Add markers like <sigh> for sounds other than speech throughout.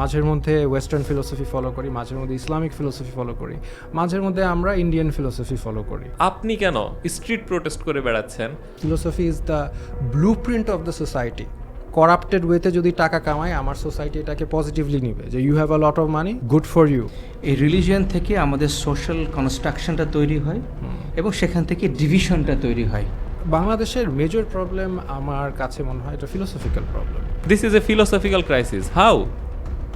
মাঝের মধ্যে western philosophy follow করি মাঝের মধ্যে ইসলামিক ফিলোসফি ফলো করি মাঝের মধ্যে আমরা ইন্ডিয়ান ফিলোসফি ফলো করি। আপনি কেন স্ট্রিট প্রোটেস্ট করে বেড়াচ্ছেন? Philosophy is the blueprint of the society corrupted ওয়েতে যদি টাকা কামায় আমার সোসাইটি এটাকে পজিটিভলি নিবে যে you have a lot of money good for you এই রিলিজিয়ান থেকে আমাদের সোশ্যাল কনস্ট্রাকশনটা তৈরি হয় এবং সেখান থেকে ডিভিশনটা তৈরি হয়। বাংলাদেশের মেজর প্রবলেম আমার কাছে মনে হয় এটা philosophical problem this is a philosophical crisis how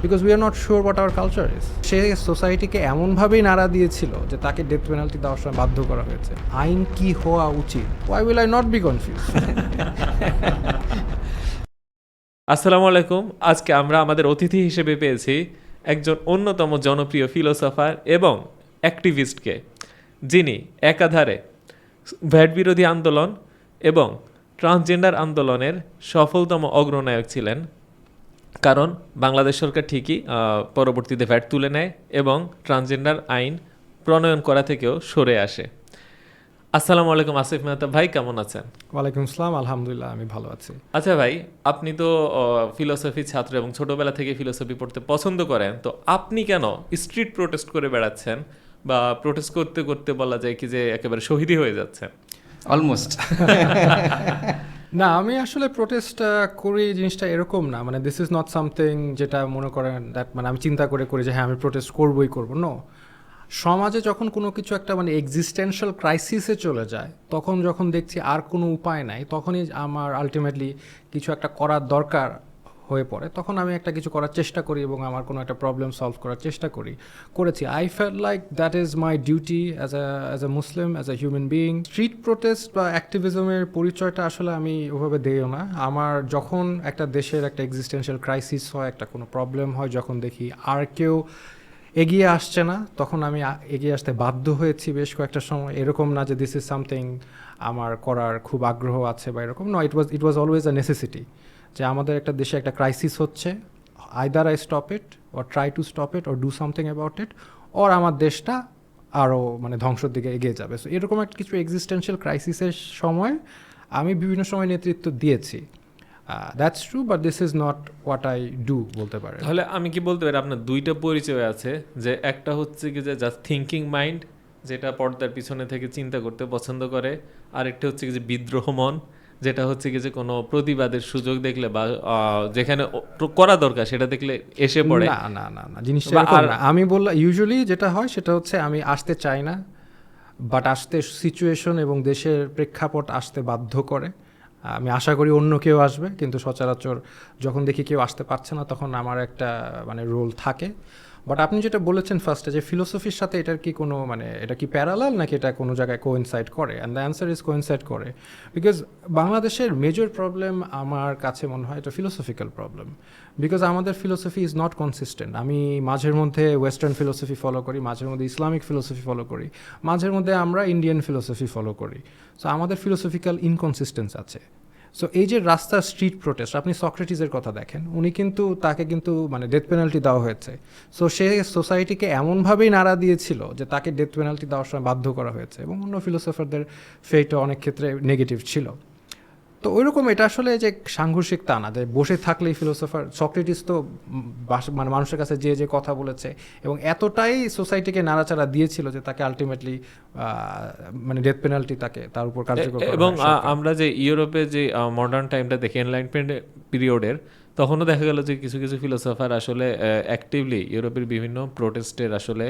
because we are not sure what our culture is সে সোসাইটিকে এমনভাবেই নাড়া দিয়েছিল যে তাকে ডেথ পেনাল্টি দেওয়ার সময় বাধ্য করা হয়েছে। আইন কি হওয়া উচিত? Why will I not be confuse আসসালামু আলাইকুম। আজকে আমরা আমাদের অতিথি হিসেবে পেয়েছি একজন অন্যতম জনপ্রিয় ফিলোসফার এবং অ্যাক্টিভিস্টকে যিনি একাধারে ভ্যাট বিরোধী আন্দোলন এবং ট্রান্সজেন্ডার আন্দোলনের সফলতম অগ্রনায়ক ছিলেন। কারণ বাংলাদেশ সরকার ঠিকই আহ, পরবর্তীতে ভ্যাট তুলে নেয় এবং ট্রান্সজেন্ডার আইন প্রণয়ন করা থেকেও সরে আসে। আসসালামু আলাইকুম আসিফ মেহতা ভাই কেমন আছেন? ওয়ালাইকুম আসসালাম আলহামদুলিল্লাহ আমি ভালো আছি। আচ্ছা ভাই আপনি তো ফিলোসফি ছাত্র এবং ছোটবেলা থেকে ফিলোসফি পড়তে পছন্দ করেন তো আপনি কেন স্ট্রিট প্রোটেস্ট করে বেড়াচ্ছেন বা প্রোটেস্ট করতে করতে বলা যায় কি যে একেবারে শহীদই হয়ে যাচ্ছেন? অলমোস্ট <laughs> না, আমি আসলে প্রোটেস্ট করি জিনিসটা এরকম না। মানে দিস ইজ নট সামথিং যেটা মনে করেন দ্যাট মানে আমি চিন্তা করে করি যে হ্যাঁ আমি প্রোটেস্ট করবই করব। নো সমাজে যখন কোনো কিছু একটা মানে এক্সিস্টেন্সিয়াল ক্রাইসিসে চলে যায়, তখন যখন দেখছি আর কোনো উপায় নাই, তখনই আমার আলটিমেটলি কিছু একটা করার দরকার। হয়ে পড়ে, তখন আমি একটা কিছু করার চেষ্টা করি এবং আমার কোনো একটা প্রবলেম সলভ করার চেষ্টা করি। করেছি। I feel like that is my duty as as a Muslim as a human being street protest বা অ্যাক্টিভিজমের পরিচয়টা আসলে আমি ওভাবে দেইও না। আমার যখন একটা দেশের একটা এক্সিস্টেন্সিয়াল ক্রাইসিস হয়, একটা কোনো প্রবলেম হয়, যখন দেখি আর কেউ এগিয়ে আসছে না, তখন আমি এগিয়ে আসতে বাধ্য হয়েছি বেশ কয়েকটা সময়। এরকম না যে দিস ইজ সামথিং আমার করার খুব আগ্রহ আছে বা এরকম। ন ইট ওয়াজ ইট ওয়াজ অলওয়েজ আ নেসেসিটি যে আমাদের একটা দেশে একটা ক্রাইসিস হচ্ছে either I stop it or try to stop it or do something about it or আমার দেশটা আরও মানে ধ্বংসের দিকে এগিয়ে যাবে। সো এরকম একটা কিছু এক্সিস্টেন্সিয়াল ক্রাইসিসের সময় আমি বিভিন্ন সময় নেতৃত্ব দিয়েছি। That's true but this is not what I do বলতে পারে তাহলে আমি কি বলতে পারি, আপনার দুইটা পরিচয় আছে, যে একটা হচ্ছে কি যে জাস্ট থিঙ্কিং মাইন্ড যেটা পর্দার পিছনে থেকে চিন্তা করতে পছন্দ করে, আরেকটা হচ্ছে কি যে বিদ্রোহ মন। যেটা হচ্ছে কি যে কোনো প্রতিবাদের সুযোগ দেখলে বা যেখানে করা দরকার সেটা দেখলে এসে পড়ে। না না না না জিনিসটা আর-। আমি বললাম ইউজুয়ালি যেটা হয় সেটা হচ্ছে আমি আসতে চাই না বাট আসতে সিচুয়েশন এবং দেশের প্রেক্ষাপট আসতে বাধ্য করে। আমি আশা করি অন্য কেউ আসবে কিন্তু সচরাচর যখন দেখি কেউ আসতে পারছে না তখন আমার একটা মানে রোল থাকে। বাট আপনি যেটা বলেছেন ফার্স্টে যে ফিলোসফির সাথে এটার কি কোনো মানে এটা কি প্যারালাল নাকি এটা কোনো জায়গায় কোইনসাইড করে? And the answer is coincide করে। বিকজ বাংলাদেশের মেজর প্রবলেম আমার কাছে মনে হয় এটা ফিলোসফিক্যাল প্রবলেম বিকজ আমাদের ফিলোসফি ইজ নট কনসিস্টেন্ট আমি মাঝের মধ্যে ওয়েস্টার্ন ফিলোসফি ফলো করি, মাঝের মধ্যে ইসলামিক ফিলোসফি ফলো করি, মাঝের মধ্যে আমরা ইন্ডিয়ান ফিলোসফি ফলো করি। সো আমাদের ফিলোসফিক্যাল ইনকনসিস্টেন্স আছে। সো এই যে রাস্তার স্ট্রিট প্রোটেস্ট আপনি সক্রেটিসের কথা দেখেন, উনি কিন্তু তাকে কিন্তু মানে ডেথ পেনাল্টি দেওয়া হয়েছে। সো সে সোসাইটিকে এমনভাবেই নাড়া দিয়েছিল যে তাকে ডেথ পেনাল্টি দেওয়ার সময় বাধ্য করা হয়েছে এবং অন্য ফিলোসফারদের ফেটও অনেক ক্ষেত্রে নেগেটিভ ছিল। তো ওইরকম এটা আসলে যে সাংঘর্ষিক তা না যে বসে থাকলেই ফিলোসফার সক্রেটিস তো মানে মানুষের কাছে যে যে কথা বলেছে এবং এতটাই সোসাইটিকে নাড়াচাড়া দিয়েছিল যে তাকে আলটিমেটলি মানে ডেথ পেনাল্টি তাকে তার উপর কার্যকর এবং। আমরা যে ইউরোপে যে মডার্ন টাইমটা দেখি এনলাইনমেন্ট পিরিয়ডের তখনও দেখা গেল যে কিছু কিছু ফিলোসফার আসলে অ্যাক্টিভলি ইউরোপের বিভিন্ন প্রোটেস্টের আসলে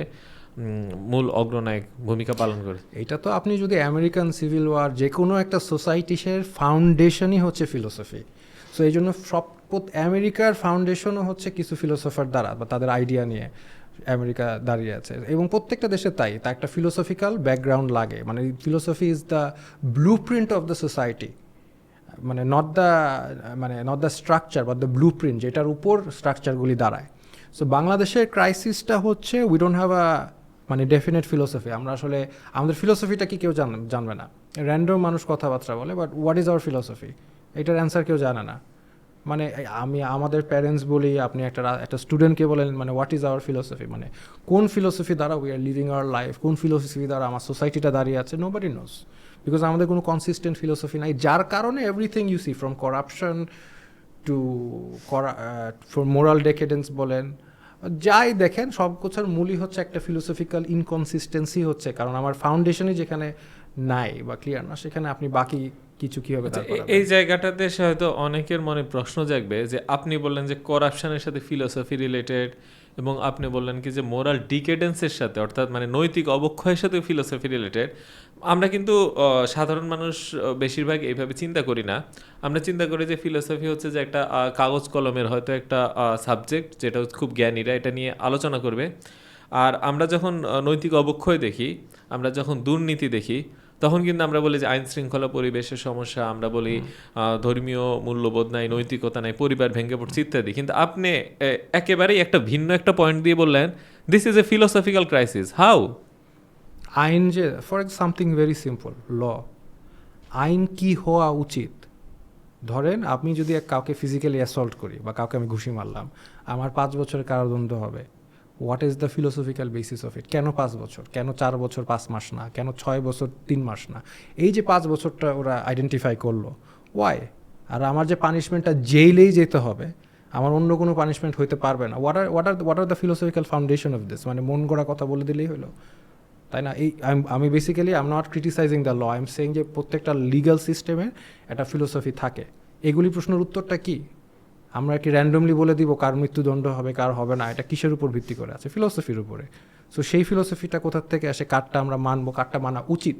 মূল অগ্রনায়ক ভূমিকা পালন করে। এটা তো আপনি যদি আমেরিকান সিভিল ওয়ার যে কোনো একটা সোসাইটিসের ফাউন্ডেশনই হচ্ছে ফিলোসফি। সো এই জন্য সব আমেরিকার ফাউন্ডেশনও হচ্ছে কিছু ফিলোসফার দ্বারা বা তাদের আইডিয়া নিয়ে আমেরিকা দাঁড়িয়ে আছে। এবং প্রত্যেকটা দেশে তাই, তা একটা ফিলোসফিক্যাল ব্যাকগ্রাউন্ড লাগে। মানে philosophy is the blueprint of the society. মানে নট দ্য মানে নট দ্য স্ট্রাকচার বা দ্য ব্লু প্রিন্ট যেটার উপর স্ট্রাকচারগুলি দাঁড়ায়। সো বাংলাদেশের ক্রাইসিসটা হচ্ছে উই ডোন্ট হ্যাভ আ মানে ডেফিনেট ফিলোসফি আমরা আসলে, আমাদের ফিলোসফিটা কি কেউ জানবে না। র্যান্ডম মানুষ কথাবার্তা বলে but what is our philosophy এটার অ্যান্সার কেউ জানে না। মানে আমি আমাদের প্যারেন্টস বলি, আপনি একটা একটা স্টুডেন্টকে বলেন মানে হোয়াট ইজ আওয়ার ফিলোসফি মানে কোন ফিলোসফি দ্বারা we are living our life কোন ফিলোসফি দ্বারা আমার সোসাইটিটা দাঁড়িয়ে আছে? নো বাডি নোস বিকজ আমাদের কোনো কনসিস্টেন্ট ফিলোসফি নাই, যার কারণে everything you see from corruption to করা ফর মোরাল ডেকেডেন্স বলেন যাই দেখেন সব কিছুর মূলই হচ্ছে একটা ফিলোসফিক্যাল ইনকনসিস্টেন্সি হচ্ছে কারণ আমার ফাউন্ডেশনই যেখানে নাই বা ক্লিয়ার না সেখানে আপনি বাকি কিছু কীভাবে হবে দাঁড় এই জায়গাটাতে হয়তো অনেকের মনে প্রশ্ন জাগবে যে আপনি বললেন যে করাপশনের সাথে ফিলোসফি রিলেটেড এবং আপনি বললেন কি যে মোরাল ডিকেডেন্সের সাথে, অর্থাৎ মানে নৈতিক অবক্ষয়ের সাথে ফিলোসফি রিলেটেড আমরা কিন্তু সাধারণ মানুষ বেশিরভাগ এইভাবে চিন্তা করি না। আমরা চিন্তা করি যে ফিলোসফি হচ্ছে যে একটা কাগজ কলমের হয়তো একটা সাবজেক্ট যেটা খুব জ্ঞানীরা এটা নিয়ে আলোচনা করবে। আর আমরা যখন নৈতিক অবক্ষয় দেখি, আমরা যখন দুর্নীতি দেখি তখন কিন্তু আমরা বলি যে আইন শৃঙ্খলা পরিবেশের সমস্যা আমরা বলি ধর্মীয় মূল্যবোধ নাই নৈতিকতা নাই পরিবার ভেঙে পড়ছে ইত্যাদি। কিন্তু আপনি একেবারেই একটা ভিন্ন একটা পয়েন্ট দিয়ে বললেন this is a philosophical crisis how আইন যে for something very simple law আইন কি হওয়া উচিত? ধরেন আপনি যদি কাউকে ফিজিক্যালি অ্যাসল্ট করি বা কাউকে আমি ঘুষি মারলাম আমার পাঁচ বছরের কারাদণ্ড হবে। What is the philosophical basis of it কেন পাঁচ বছর? কেন চার বছর, পাঁচ মাস না? কেন ছয় বছর, তিন মাস না? এই যে পাঁচ বছরটা ওরা আইডেন্টিফাই করল ওয়াই আর আমার যে পানিশমেন্টটা জেইলেই যেতে হবে, আমার অন্য কোনো পানিশমেন্ট হইতে পারবে না। What are what are what are the philosophical foundation of this মানে মন গড়া কথা বলে দিলেই হলো। তাই না? এই আমি basically I am not criticising the law I am saying যে প্রত্যেকটা লিগাল সিস্টেমের একটা ফিলোসফি থাকে। এগুলি প্রশ্নের উত্তরটা কি? আমরা কি র্যান্ডমলি বলে দিব কার মৃত্যুদণ্ড হবে কার হবে না? এটা কিসের উপর ভিত্তি করে আছে? ফিলোসফির উপরে। সো সেই ফিলোসফিটা কোথা থেকে আসে? কারটা আমরা মানবো কারটা মানা উচিত।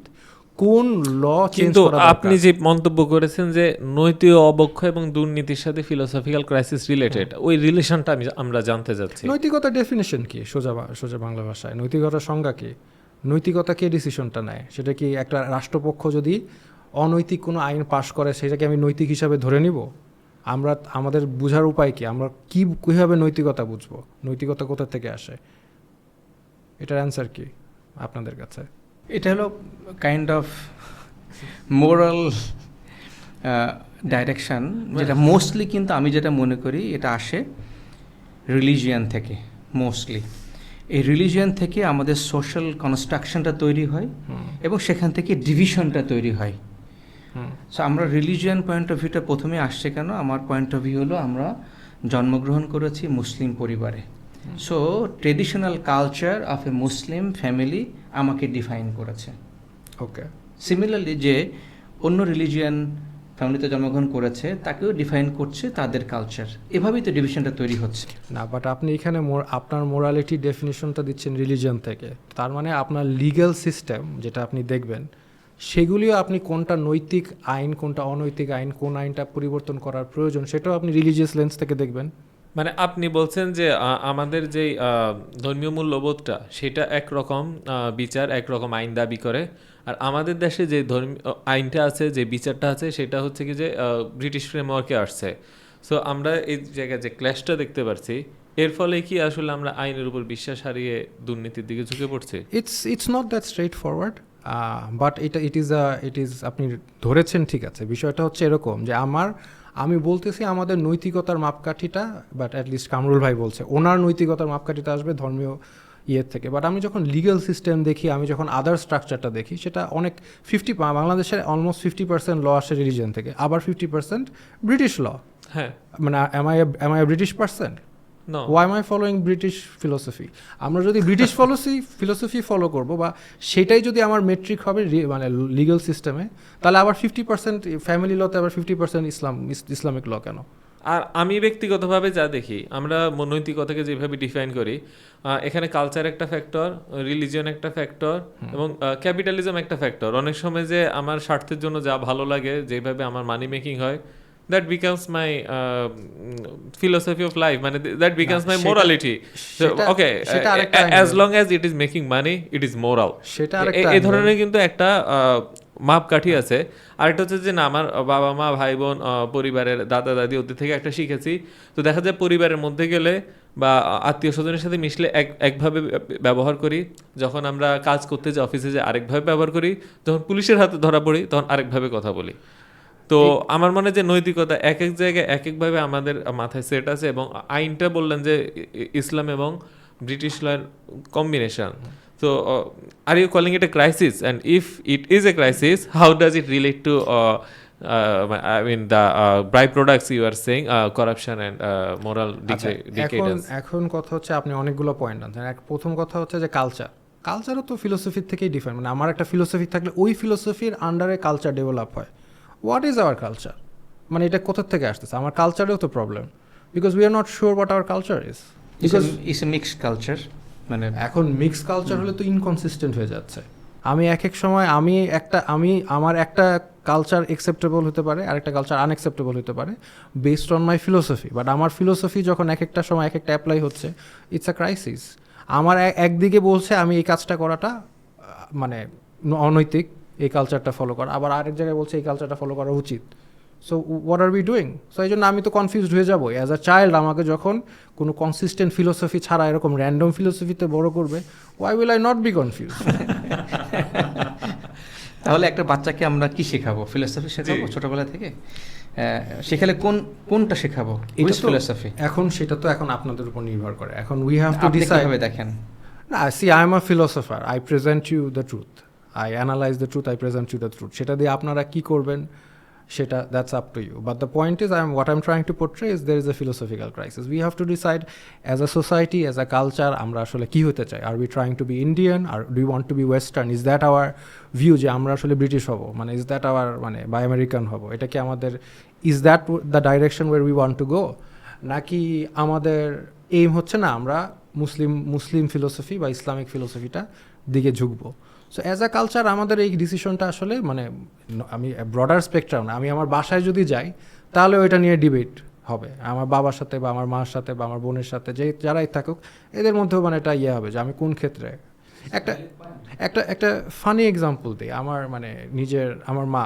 কোন ল চেঞ্জ কিন্তু আপনি যে মন্তব্য করেছেন যে নৈতিক অবক্ষয় এবং দুর্নীতির সাথে ফিলোসফিক্যাল ক্রাইসিস রিলেটেড ওই রিলেশনটা আমি আমরা জানতে চাচ্ছি। নৈতিকতা ডেফিনেশন কি? সোজা সোজা বাংলা ভাষায়। নৈতিকতার সংজ্ঞা কি? নৈতিকতা কে ডিসিশনটা নেয়? সেটা কি একটা রাষ্ট্রপক্ষ যদি অনৈতিক কোনো আইন পাশ করে সেটাকে আমি নৈতিক হিসাবে ধরে নিব? আমরা আমাদের বোঝার উপায় কি? আমরা কি কীভাবে নৈতিকতা বুঝব? নৈতিকতা কোথা থেকে আসে? এটার অ্যান্সার কি আপনাদের কাছে? এটা হলো কাইন্ড অফ মোরাল ডাইরেকশান যেটা মোস্টলি কিন্তু আমি যেটা মনে করি এটা আসে রিলিজিয়ান থেকে মোস্টলি এই রিলিজিয়ান থেকে আমাদের সোশ্যাল কনস্ট্রাকশনটা তৈরি হয় এবং সেখান থেকে ডিভিশনটা তৈরি হয়। সো আমরা রিলিজিয়ান পয়েন্ট অফ ভিউটা প্রথমে আসছে কেন? আমার পয়েন্ট অফ ভিউ হলো আমরা জন্মগ্রহণ করেছি মুসলিম পরিবারে। So traditional culture of a Muslim family আমাকে ডিফাইন করেছে। ওকে সিমিলারলি যে অন্য রিলিজিয়ান ফ্যামিলিতে জন্মগ্রহণ করেছে তাকেও ডিফাইন করছে তাদের কালচার এভাবেই তো ডিভিশনটা তৈরি হচ্ছে। না বাট আপনি এখানে মোর- আপনার মোরালিটি ডেফিনেশনটা দিচ্ছেন রিলিজিয়ান থেকে। তার মানে আপনার লিগ্যাল সিস্টেম যেটা আপনি দেখবেন সেগুলিও আপনি কোনটা নৈতিক আইন কোনটা অনৈতিক আইন কোন আইনটা পরিবর্তন করার প্রয়োজন সেটাও আপনি রিলিজিয়াস লেন্স থেকে দেখবেন। মানে আপনি বলছেন যে আমাদের যে ধর্মীয় মূল্যবোধটা সেটা একরকম বিচার একরকম আইন দাবি করে। আর আমাদের দেশে যে ধর্মীয় আইনটা আছে যে বিচারটা আছে সেটা হচ্ছে কি যে ব্রিটিশ ফ্রেমওয়ার্কে আসছে। সো আমরা এই জায়গায় যে ক্ল্যাশটা দেখতে পারছি এর ফলে কি আসলে আমরা আইনের উপর বিশ্বাস হারিয়ে দুর্নীতির দিকে ঝুঁকে পড়ছি? It's it's not that straightforward but এটা it is a it is আপনি ধরেছেন ঠিক আছে। বিষয়টা হচ্ছে এরকম যে আমার আমি বলতেছি আমাদের নৈতিকতার মাপকাঠিটা বাট অ্যাটলিস্ট কামরুল ভাই বলছে ওনার নৈতিকতার মাপকাঠিটা আসবে ধর্মীয় ইয়ের থেকে। বাট আমি যখন লিগ্যাল সিস্টেম দেখি আমি যখন আদার স্ট্রাকচারটা দেখি সেটা অনেক ফিফটি বাংলাদেশের অলমোস্ট ফিফটি পার্সেন্ট ল আসে রিলিজিয়ন থেকে আবার ফিফটি পার্সেন্ট ব্রিটিশ ল হ্যাঁ। মানে am I am I British percent why my following British philosophy আমরা যদি ব্রিটিশ ফলোসি ফিলোসফি ফলো করব বা সেটাই যদি আমার মেট্রিক হবে মানে লিগাল সিস্টেমে তাহলে আবার ফিফটি পার্সেন্ট ফ্যামিলি লতে আবার ফিফটি পার্সেন্ট ইসলাম ইস- ইসলামিক ল কেন? আর আমি ব্যক্তিগতভাবে যা দেখি আমরা ম- নৈতিকতাকে যেভাবে ডিফাইন করি এখানে কালচার একটা ফ্যাক্টর রিলিজিয়ন একটা ফ্যাক্টর এবং ক্যাপিটালিজম একটা ফ্যাক্টর অনেক সময় যে আমার স্বার্থের জন্য যা ভালো লাগে যেভাবে আমার মানি মেকিং হয় that becomes my philosophy of life মানে that becomes my morality okay as long as it is making money it is moral সেটা এই ধরনের কিন্তু একটা মাপকাঠি আছে। আরেকটা হচ্ছে যে না আমার বাবা মা ভাই বোন পরিবারের দাদা দাদি ওদের থেকে একটা শিখেছি। তো দেখা যায় পরিবারের মধ্যে গেলে বা আত্মীয় স্বজনের সাথে মিশলে এক একভাবে ব্যবহার করি। যখন আমরা কাজ করতে যাই অফিসে যে আরেকভাবে ব্যবহার করি। যখন পুলিশের হাতে ধরা পড়ি তখন আরেকভাবে কথা বলি। তো আমার মনে যে নৈতিকতা এক এক জায়গায় এক একভাবে আমাদের মাথায় সেট আছে এবং আইনটা বললেন যে ইসলাম এবং ব্রিটিশ লয়ের কম্বিনেশন তো আর are you calling it crisis crisis? If it is a crisis crisis, how it it to you are saying uh, corruption and uh, moral আচ্ছা, decay, এখন এখন কথা হচ্ছে আপনি অনেকগুলো পয়েন্ট আনছেন। এক প্রথম কথা হচ্ছে যে কালচার কালচারও তো ফিলোসফির থেকেই ডিফারেন্ট মানে আমার একটা ফিলোসফি থাকলে ওই ফিলোসফির আন্ডারে কালচার ডেভেলপ হয়। হোয়াট ইজ আওয়ার কালচার মানে এটা কোথার থেকে আসতেছে? আমার কালচারেও তো problem because we are not sure what our culture is because is a mixed culture মানে এখন মিক্স কালচার হলে তো ইনকনসিস্টেন্ট হয়ে যাচ্ছে। আমি এক এক সময় আমি একটা আমি আমার একটা কালচার একসেপ্টেবল হতে পারে আর একটা কালচার আনএক্সেপ্টেবল হতে পারে based on my philosophy but আমার ফিলোসফি যখন এক একটা সময় এক একটা অ্যাপ্লাই হচ্ছে ইটস আ ক্রাইসিস আমার একদিকে বলছে আমি এই কাজটা করাটা মানে অনৈতিক এই কালচারটা ফলো করা। আবার আরেক জায়গায় বলছে এই কালচারটা ফলো করা উচিত। So what are we doing so এই জন্য আমি তো কনফিউজড হয়ে যাব। অ্যাজ আ চাইল্ড আমাকে যখন কোনো কনসিস্টেন্ট ফিলোসফি ছাড়া এরকম র্যান্ডম ফিলোসফিতে বড় করবে why will I not be confuse তাহলে একটা বাচ্চাকে আমরা কি শেখাবো? ফিলোসফি শেখাবো। ছোটবেলা থেকে? শেখালে কোন কোনটা শেখাবো? এটা ফিলোসফি এখন সেটা তো এখন আপনাদের উপর নির্ভর করে। এখন উই হ্যাভ টু ডিসাইড দেখেন? না see I am a philosopher I present you the truth I analyse the truth I present you the truth সেটা দিয়ে আপনারা কী করবেন, সেটা that's up to you but the point is I am what I am trying to portray is there is a philosophical crisis we have to decide as a society as a culture আমরা আসলে কী হতে চাই? Are we trying to be Indian or do want to be western is that our view যে আমরা আসলে British হব? মানে ইজ দ্যাট আওয়ার মানে বাই আমেরিকান হব? এটা কি আমাদের is that the direction where we want to go নাকি আমাদের এইম হচ্ছে না আমরা মুসলিম মুসলিম ফিলোসফি বা ইসলামিক ফিলোসফিটা দিকে ঝুঁকবো? সো অ্যাজ আ কালচার আমাদের এই ডিসিশনটা আসলে মানে আমি ব্রডার স্পেকট্রাম না। আমি আমার বাসায় যদি যাই, তাহলে ওইটা নিয়ে ডিবেট হবে। আমার বাবার সাথে বা আমার মার সাথে বা আমার বোনের সাথে, যে, যারাই থাকুক, এদের মধ্যেও মানে এটা ইয়ে হবে যে, আমি কোন ক্ষেত্রে? একটা একটা একটা ফানি এক্সাম্পল দিই। আমার মানে নিজের, আমার মা,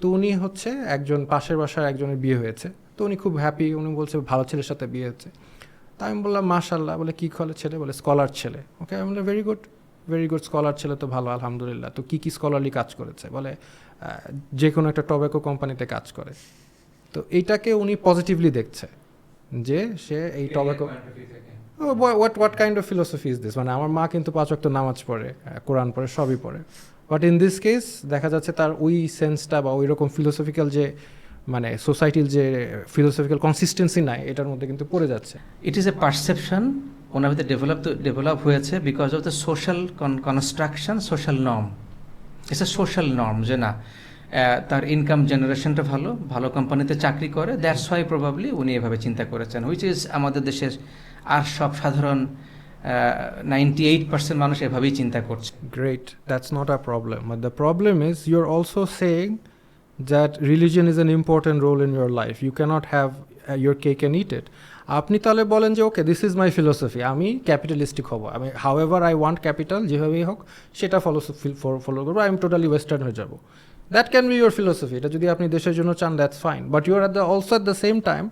তো উনি হচ্ছে একজন, পাশের বাসার একজনের বিয়ে হয়েছে। তো উনি খুব হ্যাপি উনি বলছে, ভালো ছেলের সাথে বিয়ে হচ্ছে তা আমি বললাম মাশাল্লাহ বলে, কী কলে ছেলে? বলে স্কলার ছেলে। ওকে আমি বললাম very good very good scholar ছেলে তো ভালো আলহামদুলিল্লাহ। তো কী কী স্কলারলি কাজ করেছে? বলে যে কোনো একটা টবেকো কোম্পানিতে কাজ করে। তো এইটাকে উনি পজিটিভলি দেখছে যে সে এই tobacco what what kind of philosophy is this মানে আমার মা কিন্তু পাঁচ ওয়াক্ত নামাজ পড়ে কোরআন পড়ে সবই পড়ে। বাট ইন দিস কেস দেখা যাচ্ছে তার ওই সেন্সটা বা ওই রকম ফিলোসফিক্যাল যে মানে সোসাইটির যে ফিলোসফিক্যাল কনসিস্টেন্সি নাই এটার মধ্যে কিন্তু পড়ে যাচ্ছে। ইট ইজ এ পারসেপশন ওনার ভিতরে ডেভেলপ ডেভেলপ হয়েছে because of the social construction social norm it's a social norm যে না তার ইনকাম জেনারেশনটা ভালো ভালো কোম্পানিতে চাকরি করে দ্যাটস ওয়াই প্রবাবলি উনি এভাবে চিন্তা করেছেন হুইচ ইজ আমাদের দেশের আর সব সাধারণ নাইনটি এইট পার্সেন্ট মানুষ এভাবেই চিন্তা করছে। Great that's not a problem the problem is is you're also saying that religion is an important role in your life. You cannot have uh, your cake and eat it. আপনি তাহলে বলেন যে okay this is my philosophy আমি capitalistic হব। আমি however I want capital যেভাবেই হোক সেটা ফলো ফলো করব। আই এম টোটালি ওয়েস্টার্ন হয়ে যাব। That can be your philosophy এটা যদি আপনি দেশের জন্য চান that's fine but you're at the also at the same time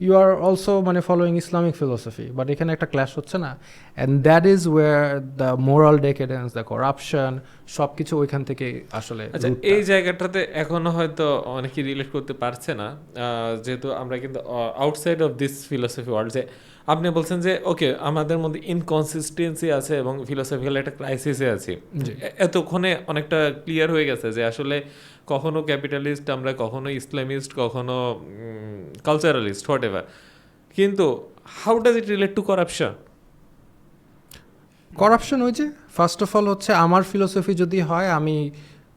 you are also মানে ফলোয়িং ইসলামিক ফিলোসফি বাট এখানে একটা ক্ল্যাশ হচ্ছে না? And that is war the moral decadence the corruption সব কিছু ওইখান থেকে আসলে আচ্ছা এই জায়গাটাতে এখনও হয়তো অনেকে রিলেট করতে পারছে না যেহেতু আমরা কিন্তু outside of this philosophy world যে আপনি বলছেন যে ওকে আমাদের মধ্যে ইনকনসিস্টেন্সি আছে এবং ফিলোসফিক্যাল একটা ক্রাইসিসে আছি। এতক্ষণে অনেকটা ক্লিয়ার হয়ে গেছে যে আসলে কখনো ক্যাপিটালিস্ট আমরা কখনো ইসলামিস্ট কখনো কালচারালিস্ট হোয়াট এভার কিন্তু how does it relate to corruption corruption ওই যে ফার্স্ট অফ অল হচ্ছে আমার ফিলোসফি যদি হয় আমি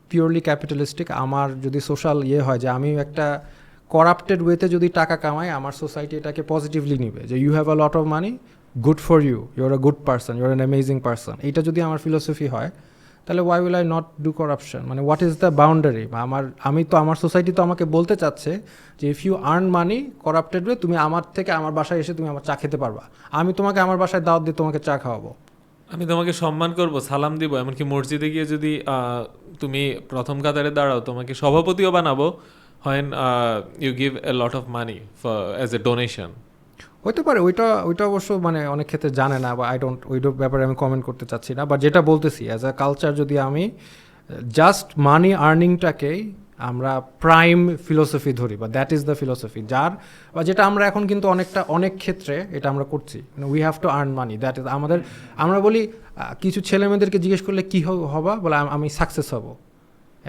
পিওরলি ক্যাপিটালিস্টিক আমার যদি সোশ্যাল ইয়ে হয় যে আমি একটা করাপ্টেড ওয়েতে যদি টাকা কামায়, আমার সোসাইটি এটাকে পজিটিভলি নিবে যে you have a lot of money good for you you're a good person you're an amazing person এইটা যদি আমার ফিলোসফি হয়, তাহলে why will I not do corruption মানে হোয়াট ইজ দ্য বাউন্ডারি বা আমার, আমি তো, আমার সোসাইটি তো আমাকে বলতে চাচ্ছে যে if you earn money corrupted way তুমি আমার থেকে আমার বাসায় এসে তুমি আমার চা খেতে পারবা। আমি তোমাকে আমার বাসায় দাওয়াত দিয়ে তোমাকে চা খাওয়াবো। আমি তোমাকে সম্মান করব, সালাম দিব, এমনকি মসজিদে গিয়ে যদি তুমি প্রথম কাতারে দাঁড়াও, তোমাকে সভাপতিও বানাবো হয় you give a lot of money as a donation হতে পারে, ওইটা ওইটা অবশ্য মানে অনেক ক্ষেত্রে জানে না, বা আই ডোন্ট ওইটার ব্যাপারে আমি কমেন্ট করতে চাচ্ছি না বাট যেটা বলতেছি অ্যাজ আ কালচার যদি আমি জাস্ট মানি আর্নিংটাকেই আমরা প্রাইম ফিলোসফি ধরি, বা দ্যাট ইজ দ্য ফিলোসফি যার, বা যেটা আমরা এখন কিন্তু অনেকটা, অনেক ক্ষেত্রে এটা আমরা করছি we have to earn money that is আমাদের, আমরা বলি কিছু ছেলে মেয়েদেরকে জিজ্ঞেস করলে কী হবা, বলে, আমি সাকসেস হব।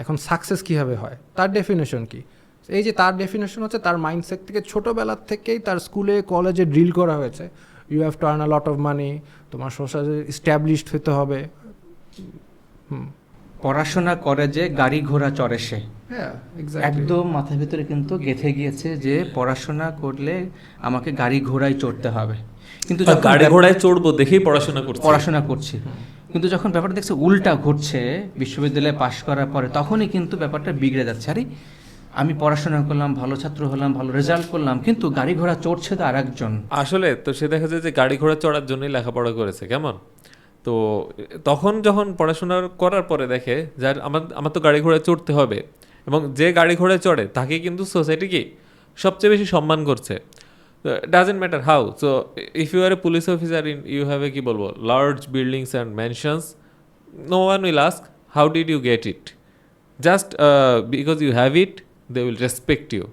এখন সাকসেস কীভাবে হয়? তার ডেফিনেশন কি? এই যে তার ডেফিনেশন হচ্ছে তার মাইন্ডসেট থেকে ছোটোবেলার থেকেই তার স্কুলে কলেজে ড্রিল করা হয়েছে। You have to earn a lot of money তোমার সোশ্যাল স্ট্যাবলিশড হতে হবে। হুম। পড়াশোনা করে যে গাড়ি ঘোড়া চড়ে সে। হ্যাঁ একদম মাথার ভিতরে কিন্তু গেথে গিয়েছে যে পড়াশোনা করলে আমাকে গাড়ি ঘোড়ায় চড়তে হবে। কিন্তু গাড়ি ঘোড়ায় চড়বো দেখেই পড়াশোনা করছি। পড়াশোনা করছি। কিন্তু যখন ব্যাপারটা দেখছে উল্টা ঘটছে বিশ্ববিদ্যালয়ে পাশ করার পরে তখনই কিন্তু ব্যাপারটা বিগড়ে যাচ্ছে। আরে আমি পড়াশোনা করলাম, ভালো ছাত্র হলাম, ভালো রেজাল্ট করলাম, কিন্তু গাড়ি ঘোড়া চড়ছে তো আরেকজন। আসলে তো সে দেখা যায় যে গাড়ি ঘোড়া চড়ার জন্যই লেখাপড়া করেছে, কেমন? তো তখন যখন পড়াশোনা করার পরে দেখে যার আমার আমার তো গাড়ি ঘোড়া চড়তে হবে, এবং যে গাড়ি ঘোড়ায় চড়ে তাকে কিন্তু সোসাইটি কি সবচেয়ে বেশি সম্মান করছে। Doesn't matter how so if you are a police officer in you have a কি বলব large buildings and mansions no one will ask how did you get it just because you have it they will respect you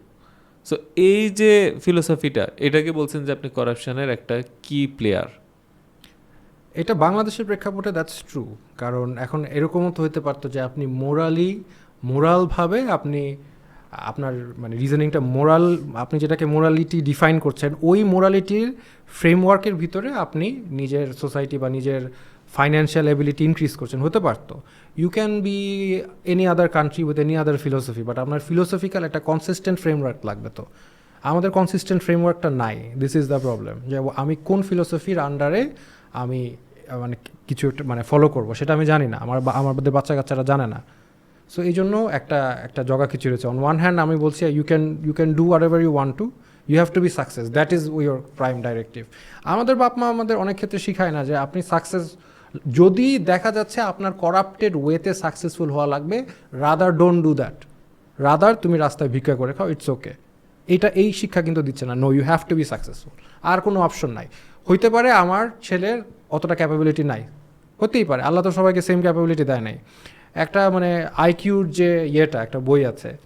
so এই যে ফিলোসফিটা এটাকে বলছেন যে আপনি করাপশনের একটা কি প্লেয়ার এটা বাংলাদেশের প্রেক্ষাপটে দ্যাটস ট্রু কারণ এখন এরকমও তো হতে পারতো যে আপনি মোরালি মোরালভাবে আপনি, আপনার মানে রিজনিংটা মোরাল আপনি যেটাকে মোরালিটি ডিফাইন করছেন, ওই মোরালিটির ফ্রেমওয়ার্কের ভিতরে আপনি নিজের সোসাইটি বা নিজের ফাইন্যান্সিয়াল এবিলিটি ইনক্রিজ করছেন, হতে পারতো। You can be any other country with any other philosophy but আপনার ফিলোসফিক্যাল একটা কনসিস্টেন্ট ফ্রেমওয়ার্ক লাগবে তো। আমাদের কনসিস্টেন্ট ফ্রেমওয়ার্কটা নাই দিস ইজ দ্য প্রবলেম যে আমি কোন ফিলোসফির আন্ডারে আমি মানে কিছু মানে ফলো করব, সেটা আমি জানি না, আমার আমাদের বাচ্চা কাচ্চারা জানে না। সো এই জন্য একটা একটা জগা কিছু রয়েছে। অন ওয়ান হ্যান্ড আমি বলছি you can you can do whatever you want to you have to be success that is your prime directive আমাদের বাপ মা আমাদের অনেক ক্ষেত্রে শিখায় না যে, আপনি সাকসেস যদি দেখা যাচ্ছে আপনার করাপ্টেড ওয়েতে সাকসেসফুল হওয়া লাগবে rather don't do that rather তুমি রাস্তায় ভিক্ষা করে খাও ইটস ওকে এটা এই শিক্ষা কিন্তু দিচ্ছে না। No you have to be successful আর কোনো অপশন নাই। হইতে পারে আমার ছেলের অতটা ক্যাপাবিলিটি নাই। হতেই পারে। আল্লাহ তো সবাইকে সেম ক্যাপাবিলিটি দেয় নাই। একটা মানে আইকিউর যে ইয়েটা, একটা বই আছে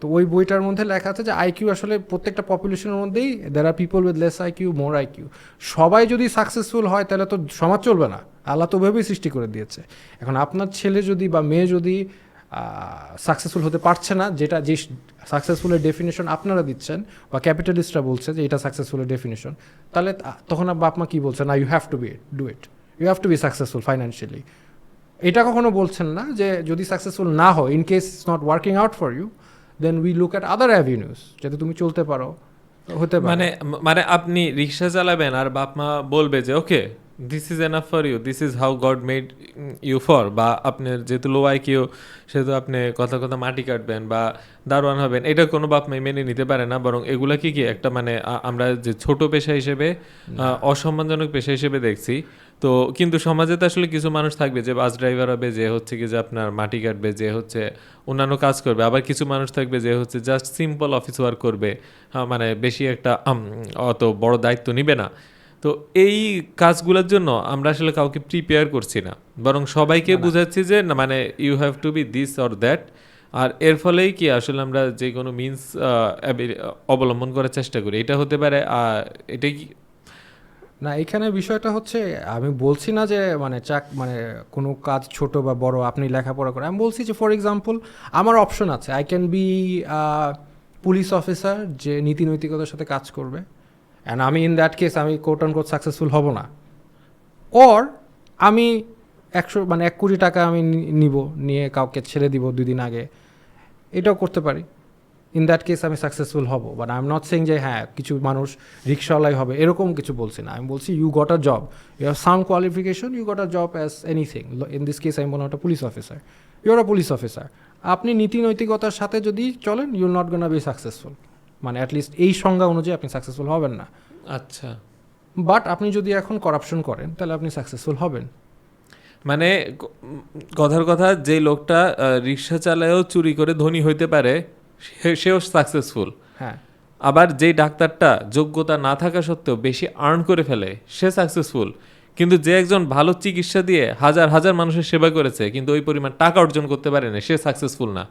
তো ওই বইটার মধ্যে লেখা আছে যে আইকিউ আসলে প্রত্যেকটা পপুলেশনের মধ্যেই there are people with less IQ more IQ সবাই যদি সাকসেসফুল হয়, তাহলে তো সমাজ চলবে না। আল্লাহ তো ওভাবেই সৃষ্টি করে দিয়েছে। এখন আপনার ছেলে যদি বা মেয়ে যদি সাকসেসফুল হতে পারছে না, যেটা যে সাকসেসফুলের ডেফিনেশন আপনারা দিচ্ছেন, বা ক্যাপিটালিস্টরা বলছে যে এটা সাকসেসফুলের ডেফিনেশন তাহলে তখন বাপ মা কী বলছে? না you have to be do it you have to be successful financially এটা কখনো বলছেন না যে যদি সাকসেসফুল না হয় in case it's not working out for you then we look at other avenues যাতে তুমি চলতে পারো হতে মানে মানে আপনি রিক্সা চালাবেন আর বাপ মা বলবে যে okay this is enough for you this is how God made you for বা আপনার যেহেতু লো আই কিউ সেহেতু আপনি কথা কথা মাটি কাটবেন বা দারোয়ান হবেন এটা কোনো বাপ মাই মেনে নিতে পারে না বরং এগুলা কি কি? একটা মানে আমরা যে ছোট পেশা হিসেবে অসম্মানজনক পেশা হিসেবে দেখছি তো কিন্তু সমাজে তো আসলে কিছু মানুষ থাকবে যে বাস ড্রাইভার হবে যে হচ্ছে কি যে আপনার মাটি কাটবে যে হচ্ছে অন্যান্য কাজ করবে। আবার কিছু মানুষ থাকবে যে হচ্ছে জাস্ট সিম্পল অফিস ওয়ার্ক করবে। মানে বেশি একটা অত বড় দায়িত্ব নিবে না। তো এই কাজগুলোর জন্য আমরা আসলে কাউকে প্রিপেয়ার করছি না। বরং সবাইকে বুঝাচ্ছি যে না মানে you have to be this or that আর এর ফলেই কি আসলে আমরা যে কোনো মিনস অবলম্বন করার চেষ্টা করি। এটা হতে পারে আহ, এটাই কি না, এখানে বিষয়টা হচ্ছে, আমি বলছি না যে মানে চাক মানে কোনো কাজ ছোট বা বড়, আপনি লেখাপড়া করে আমি বলছি যে ফর এক্সাম্পল আমার অপশন আছে। I can be police officer যে নীতি নৈতিকতার সাথে কাজ করবে। অ্যান্ড আমি ইন দ্যাট কেস আমি কোর্ট অন কোর্ট সাকসেসফুল হব না। অর আমি একশো মানে এক কোটি টাকা আমি নিব, নিয়ে কাউকে ছেড়ে দিব দুই দিন আগে। এটাও করতে পারি। ইন দ্যাট কেস আমি সাকসেসফুল হব। But I am not saying যে হ্যাঁ কিছু মানুষ রিক্সাওয়ালাই হবে এরকম কিছু বলছি না। আমি বলছি you got a job you have some qualification you got a job as anything in this case আমি বললাম একটা police officer you are a police officer আপনি নীতি নৈতিকতার সাথে যদি চলেন you not gonna be successful মানে অ্যাটলিস্ট এই সংজ্ঞা অনুযায়ী আপনি সাকসেসফুল হবেন না। আচ্ছা। বাট আপনি যদি এখন করাপশন করেন তাহলে আপনি সাকসেসফুল হবেন। মানে কথার কথা যে লোকটা রিক্সা চালায়ও চুরি করে ধনী হইতে পারে সেও সাকসেসফুল হ্যাঁ। আবার যেই ডাক্তারটা যোগ্যতা না থাকা সত্ত্বেও বেশি আর্ন করে ফেলে সে সাকসেসফুল কিন্তু যে একজন ভালো চিকিৎসা দিয়ে হাজার হাজার মানুষের সেবা করেছে কিন্তু ওই পরিমাণ টাকা অর্জন করতে পারে না সে সাকসেসফুল না।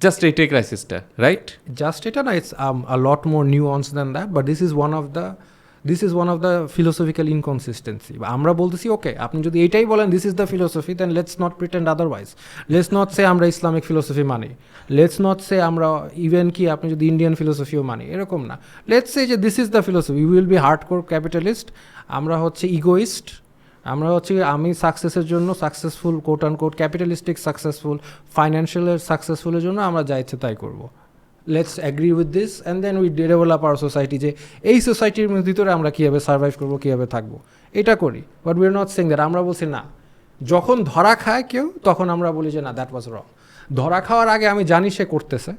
জাস্ট এইটাই ক্রাইসিসটা রাইট জাস্ট এটা না it's a lot more nuance than that but this is one of the this is one of the philosophical inconsistency আমরা বলতেছি ওকে আপনি যদি এইটাই বলেন this is the philosophy then let's not pretend otherwise let's not say আমরা Islamic philosophy মানি। Let's not say আমরা even কি, আপনি যদি ইন্ডিয়ান ফিলোসফিও মানি, এরকম না। লেটস সে যে this is the philosophy will be hard core capitalist আমরা হচ্ছে ইগোইস্ট আমরা হচ্ছে আমি সাকসেসের জন্য successful quote and quote capitalistic successful ফাইন্যান্সিয়ালের সাকসেসফুলের জন্য আমরা যা ইচ্ছে তাই করব। Let's agree with this and then we develop our society যে এই সোসাইটির ভিতরে আমরা কীভাবে সার্ভাইভ করব কীভাবে থাকব। এটা করি but we are not sing that আমরা বলছি না। যখন ধরা খায় কেউ তখন আমরা বলি যে না দ্যাট ওয়াজ রং ধরা খাওয়ার আগে আমি জানি সে করতেছে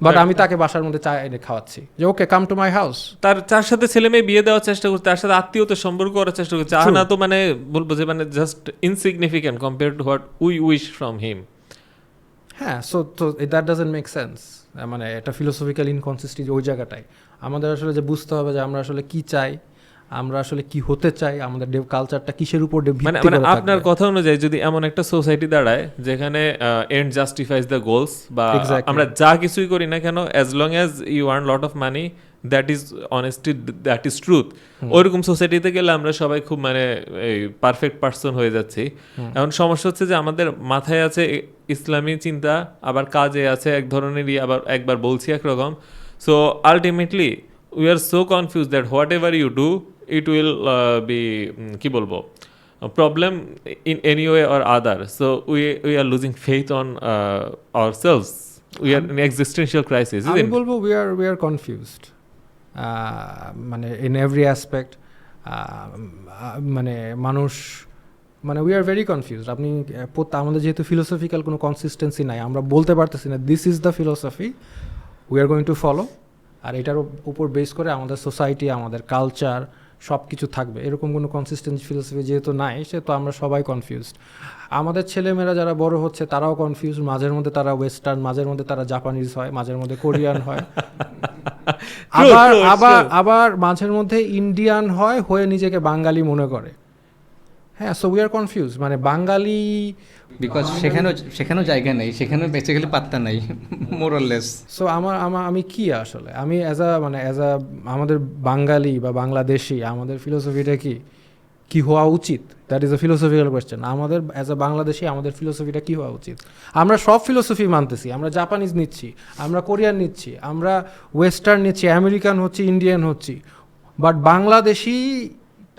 বাট আমি তাকে বাসার মধ্যে চা এনে খাওয়াচ্ছি। যে ওকে কাম টু মাই হাউস তার তার সাথে ছেলে মেয়ে বিয়ে দেওয়ার চেষ্টা করছে তার সাথে আত্মীয়তা সম্পর্ক করার চেষ্টা করছে। আহনা তো মানে বলব যে মানে just insignificant compare to what we wish from him হ্যাঁ সো তো দ্যাট ডাজেন্ট মেক সেন্স মানে একটা ফিলোসফিক্যাল ইনকনসিস্টি ওই জায়গাটাই আমাদের আসলে যে বুঝতে হবে যে আমরা আসলে কি চাই আমরা আসলে কি হতে চাই আমাদের কালচারটা কিসের উপর মানে মানে আপনার কথা অনুযায়ী যদি এমন একটা সোসাইটি দাঁড়ায় যেখানে এন্ড জাস্টিফাইজ দ্য গোলস বা আমরা যা কিছুই করি না কেন as long as you earn lot of money that is honesty that is truth ওইরকম সোসাইটিতে গেলে আমরা সবাই খুব মানে এই পারফেক্ট পার্সন হয়ে যাচ্ছি। এখন সমস্যা হচ্ছে যে আমাদের মাথায় আছে ইসলামী চিন্তা আবার কাজে আছে এক ধরনেরই আবার একবার বলছি একরকম। So ultimately we are so confuse that whatever you do it will be কি বলব problem in any way or other So we we are losing faith on ourselves. We are in existential crisis, আমি বলব we are we are confused মানে in every aspect মানে মানুষ মানে we are very confuse আপনি আমাদের যেহেতু philosophical কোনো কনসিস্টেন্সি নাই, আমরা বলতে পারতেছি না this is the philosophy we are going to follow আর এটার উপর বেস করে আমাদের সোসাইটি আমাদের কালচার সব কিছু থাকবে। এরকম কোনো কনসিস্টেন্সি ফিলোসফি যেহেতু নাই সে তো আমরা সবাই কনফিউজড আমাদের ছেলেমেয়েরা যারা বড় হচ্ছে তারাও কনফিউজ মাঝের মধ্যে তারা ওয়েস্টার্ন মাঝের মধ্যে তারা জাপানিজ হয় মাঝের মধ্যে কোরিয়ান হয়। <laughs> আবার আবার আবার মাঝের মধ্যে ইন্ডিয়ান হয় হয়ে নিজেকে বাঙালি মনে করে। হ্যাঁ সো উই আর কনফিউজ মানে বাঙালি বিকজ সেখানেও সেখানেও জায়গা নেই সেখানেও বেসিক্যালি পাত্তা নাই মোরলেস সো আমার আমার আমি কি আসলে? আমি অ্যাজ আ মানে অ্যাজ আ আমাদের বাঙালি বা বাংলাদেশি আমাদের ফিলোসফিটা কি? কি হওয়া উচিত? That is a philosophical question আমাদের অ্যাজ আ বাংলাদেশি আমাদের ফিলোসফিটা কি হওয়া উচিত? আমরা সব ফিলোসফি মানতেছি। আমরা জাপানিজ নিচ্ছি আমরা কোরিয়ান নিচ্ছি আমরা ওয়েস্টার্ন নিচ্ছি আমেরিকান হচ্ছি ইন্ডিয়ান হচ্ছি। বাট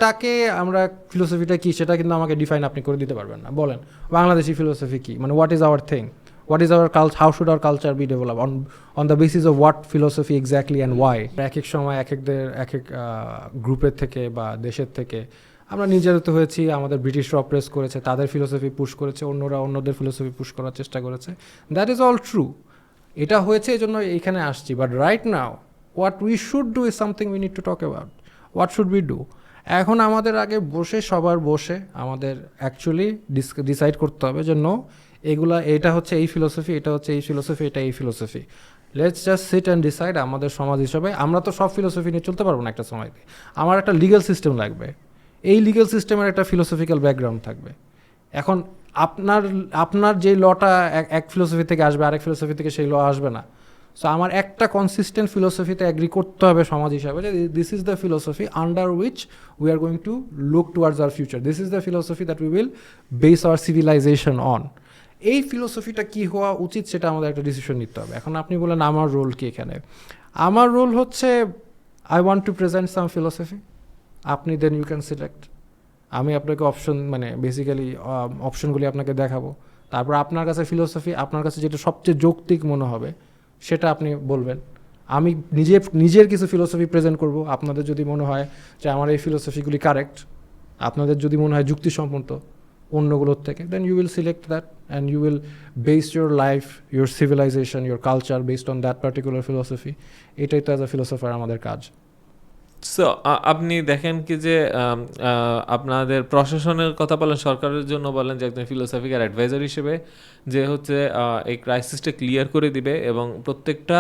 বাংলাদেশিটাকে আমরা ফিলোসফিটা কি, সেটা কিন্তু আমাকে ডিফাইন আপনি করে দিতে পারবেন না। বলেন, বাংলাদেশি ফিলোসফি কি? মানে what is our thing what is our culture how should our culture be developed? On on the basis of what philosophy exactly and why এক এক সময়, এক একদের, এক এক গ্রুপের থেকে বা দেশের থেকে আমরা নির্যাতিত হয়েছি, আমাদের ব্রিটিশরা অপ্রেস করেছে, তাদের ফিলোসফি পুশ করেছে, অন্যরা অন্যদের ফিলোসফি পুশ করার চেষ্টা করেছে। দ্যাট ইজ অল ট্রু এটা হয়েছে এই জন্য এইখানে আসছি। But right now what we should do is something we need to talk about what should we do এখন আমাদের আগে বসে, সবার বসে আমাদের অ্যাকচুয়ালি ডিসাইড করতে হবে যে নো এগুলা, এটা হচ্ছে এই ফিলোসফি এটা হচ্ছে এই ফিলোসফি এটা এই philosophy let's just sit and decide আমাদের সমাজ হিসাবে। আমরা তো সব ফিলোসফি নিয়ে চলতে পারব না একটা সময়তে আমার একটা লিগ্যাল সিস্টেম লাগবে। এই লিগ্যাল সিস্টেমের একটা ফিলোসফিক্যাল ব্যাকগ্রাউন্ড থাকবে। এখন আপনার আপনার যে লটা এক ফিলোসফি থেকে আসবে, আরেক ফিলোসফি থেকে সেই ল আসবে না। সো আমার একটা কনসিস্টেন্ট ফিলোসফিতে অ্যাগ্রি করতে হবে সমাজ হিসাবে যে this is the philosophy under which we are going to look towards our future this is the philosophy that we will base our civilization on এই ফিলোসফিটা কি হওয়া উচিত সেটা আমাদের একটা ডিসিশন নিতে হবে। এখন আপনি বলেন, আমার রোল কি এখানে? আমার রোল হচ্ছে I want to present some philosophy আপনি দেন ইউ ক্যান সিলেক্ট আমি আপনাকে অপশন মানে বেসিক্যালি অপশনগুলি আপনাকে দেখাবো। তারপর আপনার কাছে ফিলোসফি আপনার কাছে যেটা সবচেয়ে যৌক্তিক মনে হবে সেটা আপনি বলবেন। আমি নিজে, নিজের কিছু ফিলোসফি প্রেজেন্ট করব। আপনাদের যদি মনে হয় যে আমার এই ফিলোসফিগুলি কারেক্ট আপনাদের যদি মনে হয় যুক্তিসম্মত অন্যগুলোর থেকে then you will select that and you will base your life your civilization your culture based on that particular philosophy এটাই তো অ্যাজ আ ফিলোসফার আমাদের কাজ। সো আপনি দেখেন কি যে আপনাদের প্রশাসনের কথা বলেন, সরকারের জন্য বলেন যে একজন ফিলোসফিক্যাল অ্যাডভাইজার হিসেবে, যে হচ্ছে এই ক্রাইসিসটা ক্লিয়ার করে দিবে এবং প্রত্যেকটা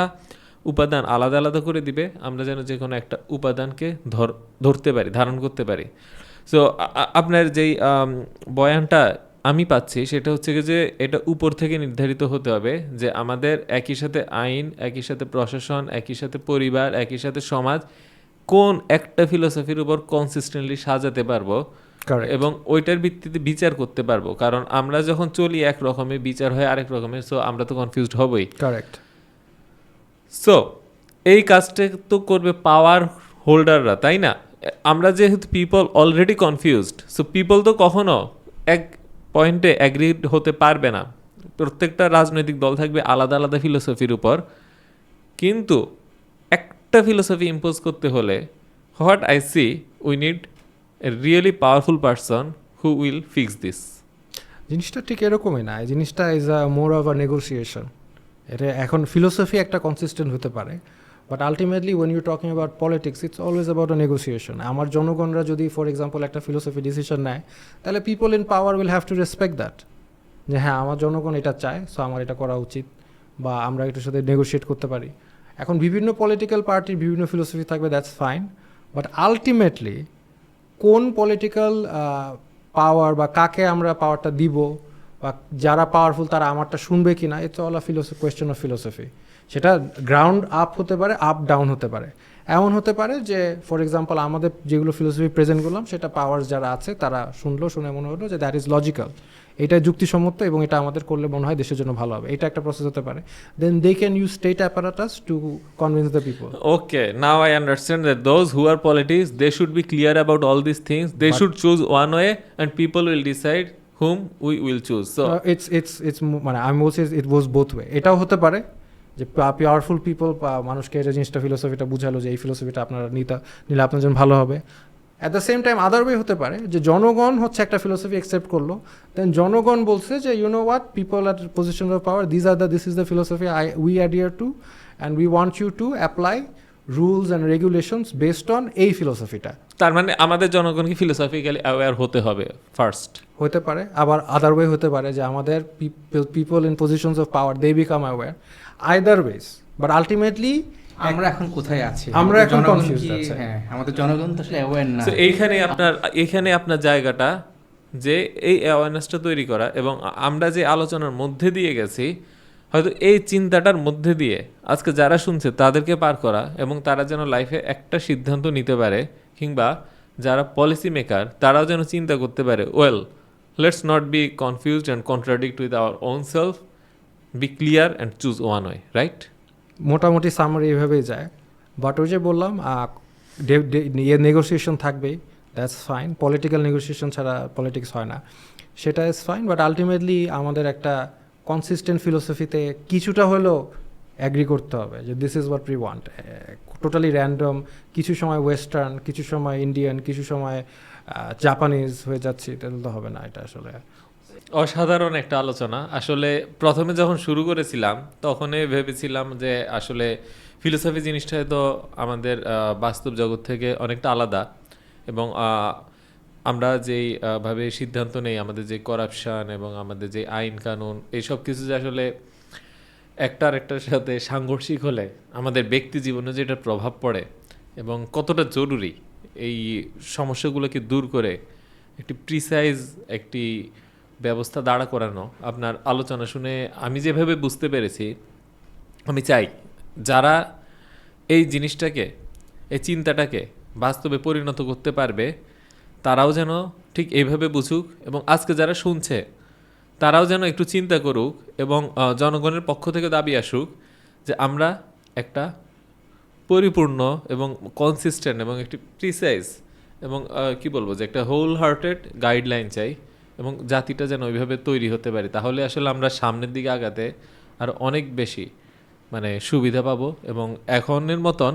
উপাদান আলাদা আলাদা করে দিবে, আমরা যেন যে কোনো একটা উপাদানকে ধর, ধরতে পারি, ধারণ করতে পারি। সো আপনার যেই বয়ানটা আমি পাচ্ছি, সেটা হচ্ছে যে, এটা উপর থেকে নির্ধারিত হতে হবে যে আমাদের একই সাথে আইন, একই সাথে প্রশাসন, একই সাথে পরিবার, একই সাথে সমাজ কোন একটা ফিলোসফির উপর কনসিস্টেন্টলি সাজাতে পারব. এবং ওইটার ভিত্তিতে বিচার করতে পারব। কারণ আমরা যখন চলি এক রকমের বিচার হয় আরেক রকমের সো আমরা তো কনফিউজড হবই। কারেক্ট সো এই কাজটা তো করবে পাওয়ার হোল্ডাররা তাই না? আমরা যেহেতু people already confused so people তো কখনো এক পয়েন্টে অ্যাগ্রিড হতে পারবে না। প্রত্যেকটা রাজনৈতিক দল থাকবে আলাদা আলাদা ফিলোসফির উপর। কিন্তু একটা ফিলোসফি ইম্পোজ করতে হলে what I see we need a really powerful person who will fix this জিনিসটা ঠিক এরকমই না, এই জিনিসটা is a more of a negotiation এটা এখন ফিলোসফি একটা কনসিস্টেন্ট হতে পারে but ultimately when you talking about politics it's always about a negotiation আমার জনগণরা যদি ফর এক্সাম্পল একটা ফিলোসফি ডিসিশন নেয়, তাহলে people in power will have to respect that যে হ্যাঁ আমার জনগণ এটা চায় সো আমার এটা করা উচিত, বা আমরা এটার সাথে নেগোশিয়েট করতে পারি। এখন বিভিন্ন পলিটিক্যাল পার্টির বিভিন্ন ফিলোসফি থাকবে দ্যাটস ফাইন বাট আলটিমেটলি কোন পলিটিক্যাল পাওয়ার বা কাকে আমরা পাওয়ারটা দিব বা যারা পাওয়ারফুল তারা আমারটা শুনবে কি না it's all a philosophy question of philosophy সেটা গ্রাউন্ড আপ হতে পারে আপ ডাউন হতে পারে। এমন হতে পারে যে ফর এক্সাম্পল আমাদের যেগুলো ফিলোসফি প্রেজেন্ট করলাম, সেটা পাওয়ার্স যারা আছে, তারা শুনলো, শুনে মনে হলো যে দ্যাট ইজ লজিক্যাল এটা যুক্তিসম্মত এবং এটা আমাদের করলে মনে হয় দেশের জন্য ভালো হবে। এটা একটা প্রসেস হতে পারে। Then they can use state apparatus to convince the people now I understand that those who are politics, they should be clear about all these things. They But- should choose one way, and people will decide whom we will choose. So, it's it's it's মানে আমি বলছি ইট was both way এটাও হতে পারে যে powerful people মানুষকে এই জিনিসটা ফিলোসফিটা বুঝালো যে এই ফিলোসফিটা আপনারা নিতে নিলে আপনার জন্য ভালো হবে। At the same time other way হতে পারে যে জনগণ হচ্ছে একটা ফিলোসফি অ্যাকসেপ্ট করল দেন জনগণ বলছে যে you know what people are position of power this are the this is the philosophy I we adhere to and we want you to apply rules and regulations based on এই ফিলোসফিটা তার মানে আমাদের জনগণকে ফিলোসফিক্যালি অ্যাওয়্যার হতে হবে first হতে পারে আবার আদার ওয়ে হতে পারে যে আমাদের people in positions of power they become aware either ways but ultimately আমরা এখন কোথায় আছি? আমরা এখন আছে। হ্যাঁ আমাদের জনগণ তো আসলে অ্যাওয়ার না। তো এইখানে আপনার এইখানে আপনার জায়গাটা যে এই অ্যাওয়ারনেসটা তৈরি করা এবং আমরা যে আলোচনার মধ্যে দিয়ে গেছি হয়তো এই চিন্তাটার মধ্যে দিয়ে আজকে যারা শুনছে তাদেরকে পার করা এবং তারা যেন লাইফে একটা সিদ্ধান্ত নিতে পারে কিংবা যারা পলিসি মেকার তারাও যেন চিন্তা করতে পারে well let's not be confused and contradict with our own self be clear and choose one way right মোটামুটি সামারি এভাবেই যায়। বাট ওই যে বললাম ইয়ে নেগোসিয়েশন থাকবেই দ্যাটস ফাইন পলিটিক্যাল নেগোসিয়েশন ছাড়া পলিটিক্স হয় না। সেটা ইজ ফাইন বাট আলটিমেটলি আমাদের একটা কনসিস্টেন্ট ফিলোসফিতে কিছুটা হলেও অ্যাগ্রি করতে হবে যে this is what we want totally random কিছু সময় ওয়েস্টার্ন কিছু সময় ইন্ডিয়ান কিছু সময় জাপানিজ হয়ে যাচ্ছে তাহলে তো হবে না, এটা আসলে অসাধারণ একটা আলোচনা। আসলে প্রথমে যখন শুরু করেছিলাম, তখনই ভেবেছিলাম যে আসলে ফিলোসফি জিনিসটা তো আমাদের বাস্তব জগৎ থেকে অনেকটা আলাদা এবং আমরা যেই ভাবে সিদ্ধান্ত নেই, আমাদের যে করাপশন এবং আমাদের যে আইন কানুন এইসব কিছু যে আসলে একটা আরেকটার সাথে সাংঘর্ষিক হলে আমাদের ব্যক্তি জীবনে যেটা প্রভাব পড়ে এবং কতটা জরুরি, এই সমস্যাগুলোকে দূর করে একটি প্রিসাইজ একটি ব্যবস্থা দাঁড়া করানো, আপনার আলোচনা শুনে আমি যেভাবে বুঝতে পেরেছি, আমি চাই যারা এই জিনিসটাকে, এই চিন্তাটাকে বাস্তবে পরিণত করতে পারবে, তারাও যেন ঠিক এইভাবে বুঝুক এবং আজকে যারা শুনছে, তারাও যেন একটু চিন্তা করুক এবং জনগণের পক্ষ থেকে দাবি আসুক যে আমরা একটা পরিপূর্ণ এবং কনসিস্টেন্ট এবং একটি প্রিসাইজ এবং কি বলব যে একটা হোল হার্টেড গাইডলাইন চাই এবং জাতিটা যেন ওইভাবে তৈরি হতে পারি। তাহলে আসলে আমরা সামনের দিকে আগাতে আর অনেক বেশি মানে সুবিধা পাবো এবং এখনের মতন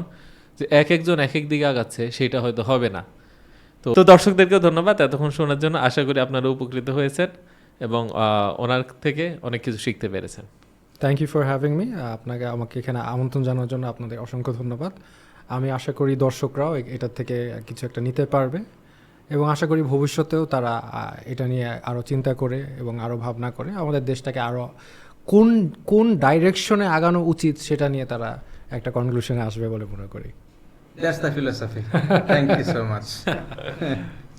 যে এক একজন এক এক দিকে আগাচ্ছে, সেটা হয়তো হবে না। তো তো দর্শকদেরকেও ধন্যবাদ এতক্ষণ শোনার জন্য। আশা করি আপনারা উপকৃত হয়েছেন এবং ওনার থেকে অনেক কিছু শিখতে পেরেছেন। Thank you for having me আপনাকে আমাকে এখানে আমন্ত্রণ জানানোর জন্য আপনাদের অসংখ্য ধন্যবাদ। আমি আশা করি দর্শকরাও এটার থেকে কিছু একটা নিতে পারবে। এবং আশা করি ভবিষ্যতেও তারা এটা নিয়ে আরও চিন্তা করে এবং আরও ভাবনা করে আমাদের দেশটাকে আরও কোন কোন ডাইরেকশনে আগানো উচিত সেটা নিয়ে তারা একটা কনক্লুশনে আসবে বলে মনে করি। That's the philosophy thank you so much